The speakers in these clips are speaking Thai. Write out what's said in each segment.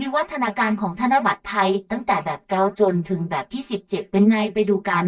วิวัฒนาการของธนบัตรไทย ตั้งแต่แบบเก้าจนถึงแบบที่ 17 เป็นไงไปดูกัน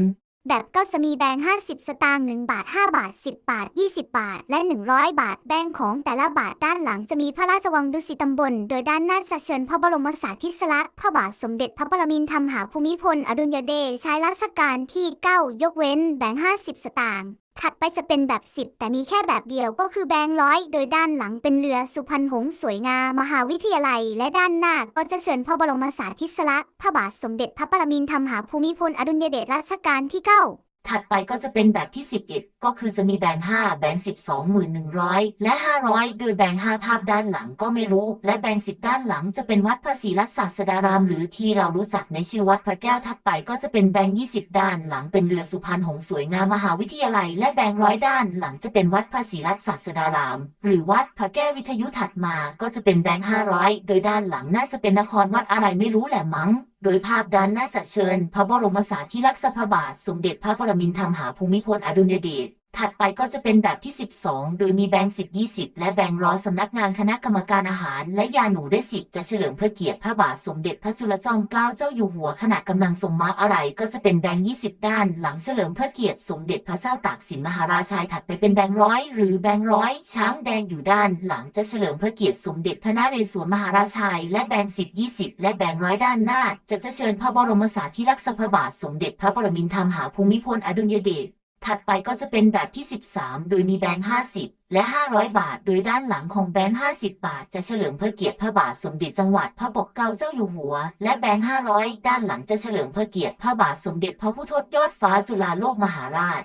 แบบก็จะมีแบงค์50 สตางค์1บาท 5 บาท 10 บาท 20 บาท และ 100 บาท แบงค์ของแต่ละบาทด้านหลังจะมีพระราชวังดุสิตตำบล โดยด้านหน้าจะเชิญพระบรมสาธิสลักษณ์พระบาทสมเด็จพระปรมินทรมหาภูมิพล อดุลยเดชใช้รัชกาลที่ 9 ยกเว้นแบงค์50 สตางค์ ถัดไปจะเป็นแบบ 10 แต่มีแค่แบบเดียวก็คือแบงค์ร้อย โดยด้านหลังเป็นเรือสุพรรณหงส์สวยงามมหาวิทยาลัย และด้านหน้าก็จะเชิญพระบรมสาธิสลักษณ์พระบาทสมเด็จพระปรมินทรมหาภูมิพลอดุลยเดชรัชกาลที่9 ถัดไปก็จะเป็นแบบที่ 11 ก็คือจะมีแบงค์5แบงค์10 2100 และ 500 โดยแบงค์5ภาพด้านหลังก็ไม่รู้ และแบงค์10 ด้านหลังจะเป็นวัดพระศรีรัตนศาสดาราม หรือที่เรารู้จักในชื่อวัดพระแก้วถัดไปก็จะเป็นแบงค์20 ด้านหลังเป็นเรือสุพรรณหงส์สวยงามมหาวิทยาลัย และแบงค์ร้อยด้านหลังจะเป็นวัดพระศรีรัตนศาสดาราม หรือวัดพระแก้ววิทยุถัดมา ก็จะเป็นแบงค์500 โดยด้านหลังน่าจะเป็นนครวัดอะไรไม่รู้แหละมั้ง โดยภาพด้านหน้าสัเชิญ พระบรมสารีรักษพระบาท สมเด็จพระปรมินทรมหาภูมิพลอดุลยเดช ถัดไปก็จะเป็นแบบที่ 12 โดยมีแบงค์10 20และแบงค์ร้อยสำนักงานคณะกรรมการอาหาร และยาหนูได้สิบจะเฉลิมพระเกียรติพระบาทสมเด็จพระจุลจอมเกล้าเจ้าอยู่หัวขณะกำลังทรงม้าอะไร ก็จะเป็นแบงค์20ด้าน หลังเฉลิมพระเกียรติสมเด็จพระเจ้าตากสินมหาราชายถัดไปเป็นแบงค์ร้อยหรือแบงค์ร้อยช้างแดงอยู่ด้าน หลังจะเฉลิมพระเกียรติสมเด็จพระนเรศวรมหาราชายและแบงค์10 20และแบงค์ร้อยด้านหน้า จะจะเชิญพระบรมสารีรักษพระบาทสมเด็จพระปรมินทรมหาภูมิพลอดุลยเดช ถัดไปก็จะเป็นแบบที่ 13 โดยมีแบงค์ 50 และ 500 บาท โดยด้านหลังของแบงค์ 50 บาท จะเฉลิมพระเกียรติพระบาทสมเด็จจังหวัดพระปกเกล้าเจ้าอยู่หัว และแบงค์ 500 ด้านหลังจะเฉลิมพระเกียรติพระบาทสมเด็จพระพุทธยอดฟ้าจุฬาโลกมหาราช